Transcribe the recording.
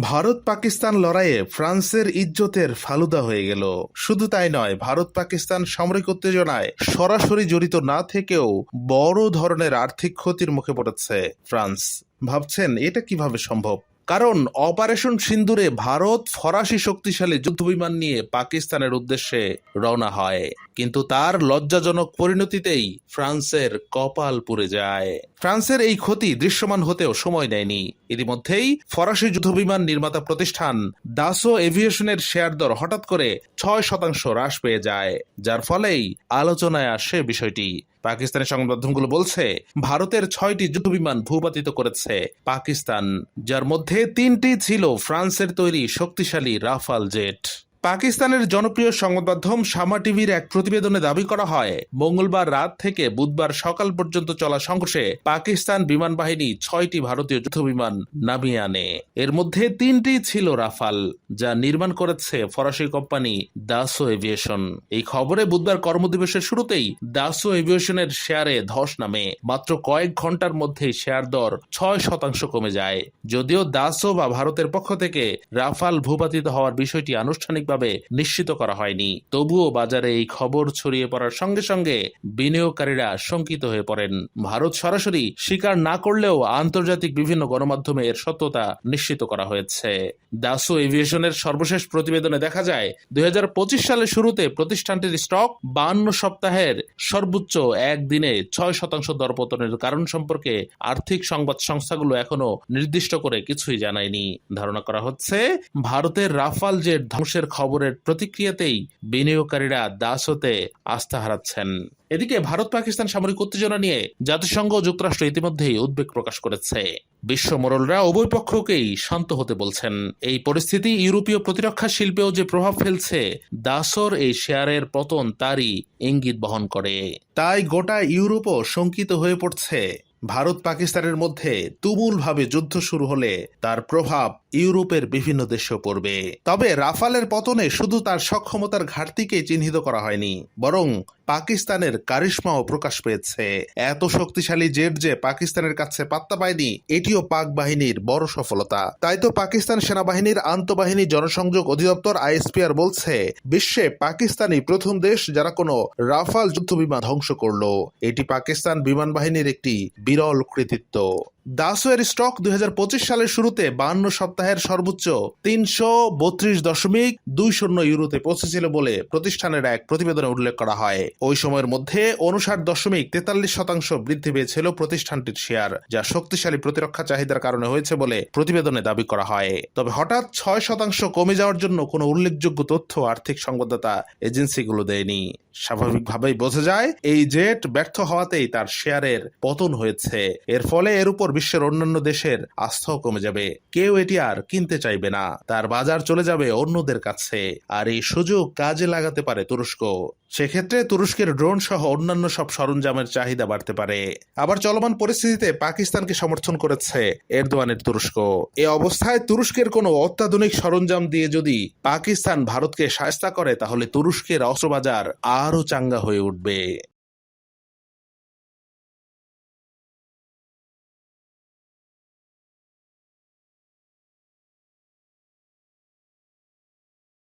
ভারত পাকিস্তান লড়াইয়ে ফ্রান্সের ইজ্জতের ফালুদা হয়ে গেল। শুধু তাই নয় ভারত পাকিস্তান সামরিক উত্তেজনায় সরাসরি জড়িত না থেকেও বড় ধরনের আর্থিক ক্ষতির মুখে পড়েছে ফ্রান্স। ভাবছেন, এটা কীভাবে সম্ভব? কারণ অপারেশন সিন্দুরে ভারত ফরাসি শক্তিশালী যুদ্ধবিমান নিয়ে পাকিস্তানের উদ্দেশ্যে রওনা হয়। কিন্তু তার লজ্জাজনক পরিণতিতেই ফ্রান্সের কপাল পুড়ে যায়। ফ্রান্সের এই ক্ষতি দৃশ্যমান হতেও সময় নেয়নি। ইতিমধ্যেই ফরাসি যুদ্ধবিমান নির্মাতা প্রতিষ্ঠান দাসো এভিয়েশনের শেয়ার দর হঠাৎ করে ছয় শতাংশ হ্রাস পেয়ে যায়, যার ফলেই আলোচনায় আসে বিষয়টি। পাকিস্তানি সংবাদ মাধ্যমগুলো বলছে, ভারতের ছয়টি যুদ্ধবিমান ভূপাতিত করেছে পাকিস্তান, যার মধ্যে তিনটি ছিল ফ্রান্সের তৈরি শক্তিশালী রাফাল জেট। পাকিস্তানের জনপ্রিয় সংবাদ মাধ্যম শামা টিভির এক প্রতিবেদনে দাবি করা হয়, মঙ্গলবার রাত থেকে বুধবার সকাল পর্যন্ত চলা সংঘর্ষে পাকিস্তান বিমান বাহিনী ছয়টি ভারতীয় যুদ্ধবিমান নামিয়ে আনে। এর মধ্যে তিনটি ছিল রাফাল, যা নির্মাণ করেছে ফরাসি কোম্পানি দাসো এভিয়েশন। এই খবরে বুধবার কর্মদিবসের শুরুতেই দাসো এভিয়েশনের শেয়ারে ধস নামে। মাত্র কয়েক ঘণ্টার মধ্যেই শেয়ার দর ছয় শতাংশ কমে যায়। যদিও দাসো বা ভারতের পক্ষ থেকে রাফাল ভূপাতিত হওয়ার বিষয়টি আনুষ্ঠানিকভাবে নিশ্চিত করা হয়নি। তবুও বাজারে এই খবর ছড়িয়ে পড়ার সঙ্গে সঙ্গে বিনিয়োগকারীরা শঙ্কিত হয়ে পড়েন। ভারত সরাসরি স্বীকার না করলেও আন্তর্জাতিক বিভিন্ন গণমাধ্যমে এর সত্যতা নিশ্চিত করা হয়েছে। দাসো এভিয়েশনের সর্বশেষ প্রতিবেদনে দেখা যায়, দুই সালের শুরুতে প্রতিষ্ঠানটির স্টক বান্ন সপ্তাহের সর্বোচ্চ একদিনে ছয় শতাংশ দরপতনের কারণ সম্পর্কে আর্থিক সংবাদ সংস্থাগুলো এখনও নির্দিষ্ট করে কিছুই জানায়নি। ধারণা করা হচ্ছে, ভারতের রাফাল জেট ধ্বংসের খবরের প্রতিক্রিয়াতেই বিনিয়োগকারীরা দাসোতে আস্থা হারাচ্ছেন। এদিকে ভারত পাকিস্তান সামরিক উত্তেজনা নিয়ে জাতিসংঘ যুক্তরাষ্ট্র ইতিমধ্যেই উদ্বেগ প্রকাশ করেছে। বিশ্ব মোড়লরা উভয় পক্ষকেই শান্ত হতে বলছেন। এই পরিস্থিতি ইউরোপীয় প্রতিরক্ষা শিল্পেও যে প্রভাব ফেলছে, দাসর এই শেয়ারের পতন তারই ইঙ্গিত বহন করে। তাই গোটা ইউরোপও শঙ্কিত হয়ে পড়ছে। ভারত পাকিস্তানের মধ্যে তুমুলভাবে যুদ্ধ শুরু হলে তার প্রভাব ইউরোপের বিভিন্ন দেশেও পড়বে। তবে রাফালের পতনে শুধু তার সক্ষমতার ঘাটতিকে চিহ্নিত করা হয়নি, বরং পাকিস্তানের কারিশ্মাও প্রকাশ পেয়েছে। এত শক্তিশালী জেট যে পাকিস্তানের কাছে পাত্তা পায়নি, এটিও পাক বাহিনীর বড় সফলতা। তাই তো পাকিস্তান সেনাবাহিনীর আন্তঃবাহিনী জনসংযোগ অধিদপ্তর আইএসপিআর বলছে, বিশ্বে পাকিস্তানি প্রথম দেশ যারা কোনো রাফাল যুদ্ধ বিমান ধ্বংস করল। এটি পাকিস্তান বিমান বাহিনীর একটি বিরল কৃতিত্ব দাসোয়ের স্টক দুই হাজার পঁচিশ সালের শুরুতে বান্ন সপ্তাহের সর্বোচ্চ তিনশো বত্রিশ দশমিক দুই শূন্য ইউরোতে পৌঁছেছিল বলে প্রতিষ্ঠানের এক প্রতিবেদনে উল্লেখ করা হয়। ওই সময়ের মধ্যে উনষাট দশমিক তেতাল্লিশ শতাংশ বৃদ্ধি পেয়েছিল প্রতিষ্ঠানটির শেয়ার, যা শক্তিশালী প্রতিরক্ষা চাহিদার কারণে হয়েছে বলে প্রতিবেদনে দাবি করা হয়। তবে হঠাৎ ছয় শতাংশ কমে যাওয়ার জন্য কোনো উল্লেখযোগ্য তথ্য আর্থিক সংবাদদাতা এজেন্সিগুলো দেয়নি। স্বাভাবিকভাবেই বোঝা যায়, এই জেট ব্যর্থ হওয়াতেই তার শেয়ারের পতন হয়েছে। এর ফলে এর উপর বিশ্বের অন্যান্য দেশের আস্থাও কমে যাবে। কেউ এটি আর কিনতে চাইবে না। তার বাজার চলে যাবে অন্যদের কাছে। আর এই সুযোগ কাজে লাগাতে পারে তুরস্ক। সেক্ষেত্রে তুরস্কের ড্রোন সহ অন্যান্য সব সরঞ্জামের চাহিদা বাড়তে পারে। আবার চলমান পরিস্থিতিতে পাকিস্তানকে সমর্থন করেছে এরদোয়ানের তুরস্ক। এ অবস্থায় তুরস্কের কোনো অত্যাধুনিক সরঞ্জাম দিয়ে যদি পাকিস্তান ভারতকে সায়স্তা করে, তাহলে তুরস্কের অস্ত্রবাজার আরও চাঙ্গা হয়ে উঠবে।